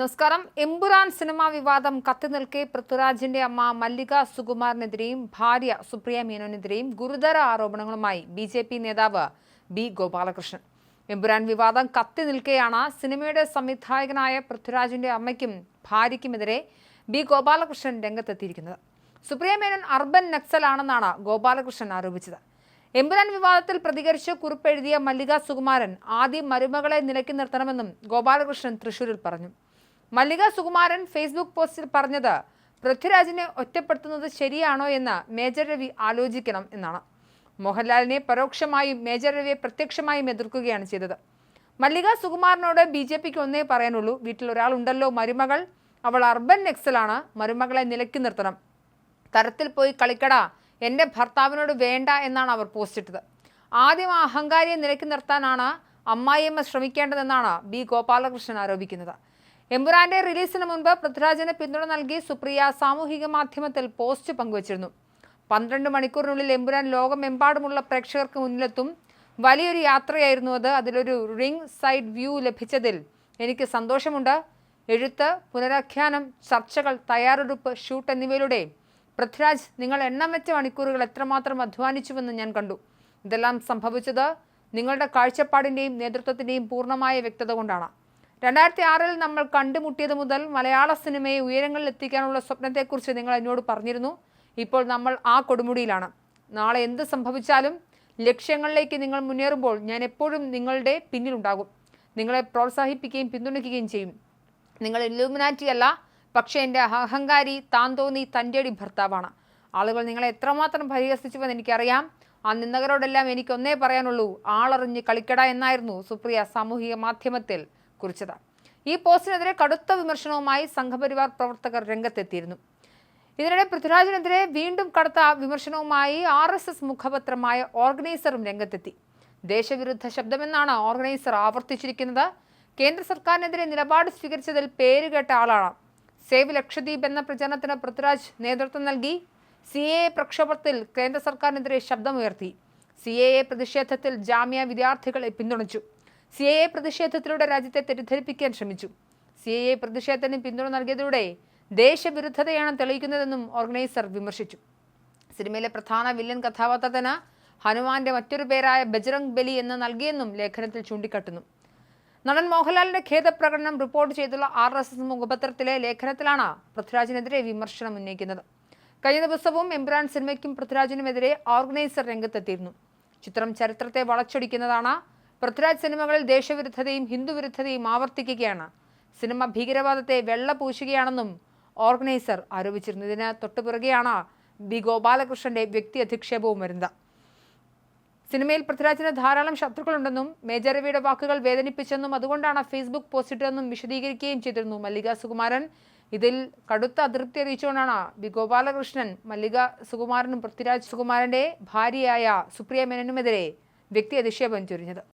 നമസ്കാരം. എമ്പുരാൻ സിനിമാ വിവാദം കത്തിനിൽക്കെ പൃഥ്വിരാജിന്റെ അമ്മ മല്ലിക സുകുമാറിനെതിരെയും ഭാര്യ സുപ്രിയ മേനോനെതിരെയും ഗുരുതര ആരോപണങ്ങളുമായി ബി ജെ പി നേതാവ് ബി ഗോപാലകൃഷ്ണൻ. എമ്പുരാൻ വിവാദം കത്തി നിൽക്കെയാണ് സിനിമയുടെ സംവിധായകനായ പൃഥ്വിരാജിന്റെ അമ്മയ്ക്കും ഭാര്യയ്ക്കുമെതിരെ ബി ഗോപാലകൃഷ്ണൻ രംഗത്തെത്തിയിരിക്കുന്നത്. സുപ്രിയ മേനോൻ അർബൻ നക്സലാണെന്നാണ് ഗോപാലകൃഷ്ണൻ ആരോപിച്ചത്. എമ്പുരാൻ വിവാദത്തിൽ പ്രതികരിച്ച് കുറിപ്പെഴുതിയ മല്ലിക സുകുമാരൻ ആദ്യം മരുമകളെ നിലയ്ക്ക് നിർത്തണമെന്നും ഗോപാലകൃഷ്ണൻ തൃശൂരിൽ പറഞ്ഞു. മല്ലിക സുകുമാരൻ ഫേസ്ബുക്ക് പോസ്റ്റിൽ പറഞ്ഞത് പൃഥ്വിരാജിനെ ഒറ്റപ്പെടുത്തുന്നത് ശരിയാണോ എന്ന് മേജർ രവി ആലോചിക്കണം എന്നാണ്. മോഹൻലാലിനെ പരോക്ഷമായും മേജർ രവിയെ പ്രത്യക്ഷമായും എതിർക്കുകയാണ് ചെയ്തത്. മല്ലിക സുകുമാരനോട് ബി ജെ പിക്ക് ഒന്നേ പറയാനുള്ളൂ വീട്ടിൽ ഒരാളുണ്ടല്ലോ മരുമകൾ അവൾ അർബൻ നെക്സലാണ് മരുമകളെ നിലക്കി നിർത്തണം. തരത്തിൽ പോയി കളിക്കടാ എന്റെ ഭർത്താവിനോട് വേണ്ട എന്നാണ് അവർ പോസ്റ്റിട്ടത് ആദ്യം ആ അഹങ്കാരിയെ നിലയ്ക്ക് നിർത്താനാണ് അമ്മായിയമ്മ ശ്രമിക്കേണ്ടതെന്നാണ് ബി ഗോപാലകൃഷ്ണൻ ആരോപിക്കുന്നത്. എമ്പുരാന്റെ റിലീസിന് മുൻപ് പൃഥ്വിരാജിന് പിന്തുണ നൽകി സുപ്രിയ സാമൂഹിക മാധ്യമത്തിൽ പോസ്റ്റ് പങ്കുവച്ചിരുന്നു. പന്ത്രണ്ട് മണിക്കൂറിനുള്ളിൽ എമ്പുരാൻ ലോകമെമ്പാടുമുള്ള പ്രേക്ഷകർക്ക് മുന്നിലെത്തും. വലിയൊരു യാത്രയായിരുന്നു അത്. അതിലൊരു റിംഗ് സൈഡ് വ്യൂ ലഭിച്ചതിൽ എനിക്ക് സന്തോഷമുണ്ട്. എഴുത്ത് പുനരാഖ്യാനം ചർച്ചകൾ തയ്യാറെടുപ്പ് ഷൂട്ട് എന്നിവയിലൂടെ പൃഥ്വിരാജ് നിങ്ങൾ എണ്ണം വെച്ച മണിക്കൂറുകൾ എത്രമാത്രം അധ്വാനിച്ചുവെന്ന് ഞാൻ കണ്ടു. ഇതെല്ലാം സംഭവിച്ചത് നിങ്ങളുടെ കാഴ്ചപ്പാടിന്റെയും നേതൃത്വത്തിന്റെയും പൂർണമായ വ്യക്തത കൊണ്ടാണ്. രണ്ടായിരത്തി ആറിൽ നമ്മൾ കണ്ടുമുട്ടിയത് മുതൽ മലയാള സിനിമയെ ഉയരങ്ങളിൽ എത്തിക്കാനുള്ള സ്വപ്നത്തെക്കുറിച്ച് നിങ്ങൾ എന്നോട് പറഞ്ഞിരുന്നു. ഇപ്പോൾ നമ്മൾ ആ കൊടുമുടിയിലാണ്. നാളെ എന്ത് സംഭവിച്ചാലും ലക്ഷ്യങ്ങളിലേക്ക് നിങ്ങൾ മുന്നേറുമ്പോൾ ഞാൻ എപ്പോഴും നിങ്ങളുടെ പിന്നിലുണ്ടാകും. നിങ്ങളെ പ്രോത്സാഹിപ്പിക്കുകയും പിന്തുണയ്ക്കുകയും ചെയ്യും. നിങ്ങൾ ഇലൂമിനാറ്റി അല്ല പക്ഷേ എന്റെ അഹങ്കാരി താൻ തോന്നി തന്റെടി ഭർത്താവാണ്. ആളുകൾ നിങ്ങളെ എത്രമാത്രം പരിഹസിച്ചുവെന്ന് എനിക്കറിയാം. ആ നിന്ദകരോടെല്ലാം എനിക്കൊന്നേ പറയാനുള്ളൂ. ആളറിഞ്ഞ് കളിക്കട എന്നായിരുന്നു സുപ്രിയ സാമൂഹിക മാധ്യമത്തിൽ കുറിച്ചത്. ഈ പോസ്റ്റിനെതിരെ കടുത്ത വിമർശനവുമായി സംഘപരിവാർ പ്രവർത്തകർ രംഗത്തെത്തിയിരുന്നു. ഇതിനിടെ പൃഥ്വിരാജിനെതിരെ വീണ്ടും കടുത്ത വിമർശനവുമായി ആർ എസ് എസ് മുഖപത്രമായ ഓർഗനൈസറും രംഗത്തെത്തി. ദേശവിരുദ്ധ ശബ്ദമെന്നാണ് ഓർഗനൈസർ ആവർത്തിച്ചിരിക്കുന്നത്. കേന്ദ്ര സർക്കാരിനെതിരെ നിലപാട് സ്വീകരിച്ചതിൽ പേരുകേട്ട ആളാണ്. സേവ് ലക്ഷദ്വീപ് എന്ന പ്രചരണത്തിന് പൃഥ്വിരാജ് നേതൃത്വം നൽകി. സി എ പ്രക്ഷോഭത്തിൽ കേന്ദ്ര സർക്കാരിനെതിരെ ശബ്ദമുയർത്തി. സി എ പ്രതിഷേധത്തിൽ ജാമ്യ വിദ്യാർത്ഥികളെ പിന്തുണച്ചു. സി എ എ പ്രതിഷേധത്തിലൂടെ രാജ്യത്തെ തെറ്റിദ്ധരിപ്പിക്കാൻ ശ്രമിച്ചു. സി എ എ പ്രതിഷേധത്തിന് പിന്തുണ നൽകിയതിലൂടെ ദേശവിരുദ്ധതയാണ് തെളിയിക്കുന്നതെന്നും ഓർഗനൈസർ വിമർശിച്ചു. സിനിമയിലെ പ്രധാന വില്ലൻ കഥാപാത്രത്തിന് ഹനുമാന്റെ മറ്റൊരു പേരായ ബജ്രംഗ് ബലി എന്ന് നൽകിയെന്നും ലേഖനത്തിൽ ചൂണ്ടിക്കാട്ടുന്നു. നടൻ മോഹൻലാലിന്റെ ഖേദപ്രകടനം റിപ്പോർട്ട് ചെയ്തുള്ള ആർ എസ് എസ് മുഖപത്രത്തിലെ ലേഖനത്തിലാണ് പൃഥ്വിരാജിനെതിരെ വിമർശനം ഉന്നയിക്കുന്നത്. കഴിഞ്ഞ ദിവസവും എംബ്രാൻ സിനിമയ്ക്കും പൃഥ്വിരാജിനുമെതിരെ ഓർഗനൈസർ രംഗത്തെത്തിയിരുന്നു. ചിത്രം ചരിത്രത്തെ വളച്ചൊടിക്കുന്നതാണ് പൃഥ്വിരാജ് സിനിമകളിൽ ദേശവിരുദ്ധതയും ഹിന്ദുവിരുദ്ധതയും ആവർത്തിക്കുകയാണ്. സിനിമ ഭീകരവാദത്തെ വെള്ളപൂശുകയാണെന്നും ഓർഗനൈസർ ആരോപിച്ചിരുന്നു ഇതിന് തൊട്ടുപിറകെയാണ് ബി. ഗോപാലകൃഷ്ണന്റെ വ്യക്തി അധിക്ഷേപവും വരുന്നത്. സിനിമയിൽ പൃഥ്വിരാജിന് ധാരാളം ശത്രുക്കളുണ്ടെന്നും മേജർ രവിയുടെ വാക്കുകൾ വേദനിപ്പിച്ചെന്നും അതുകൊണ്ടാണ് ഫേസ്ബുക്ക് പോസ്റ്റിട്ടതെന്നും വിശദീകരിക്കുകയും ചെയ്തിരുന്നു മല്ലിക സുകുമാരൻ. ഇതിൽ കടുത്ത അതൃപ്തി അറിയിച്ചുകൊണ്ടാണ് ബി. ഗോപാലകൃഷ്ണൻ മല്ലിക സുകുമാരനും പൃഥ്വിരാജ് സുകുമാരന്റെ ഭാര്യയായ സുപ്രിയ മേനനുമെതിരെ വ്യക്തി അധിക്ഷേപം ചൊരിഞ്ഞത്.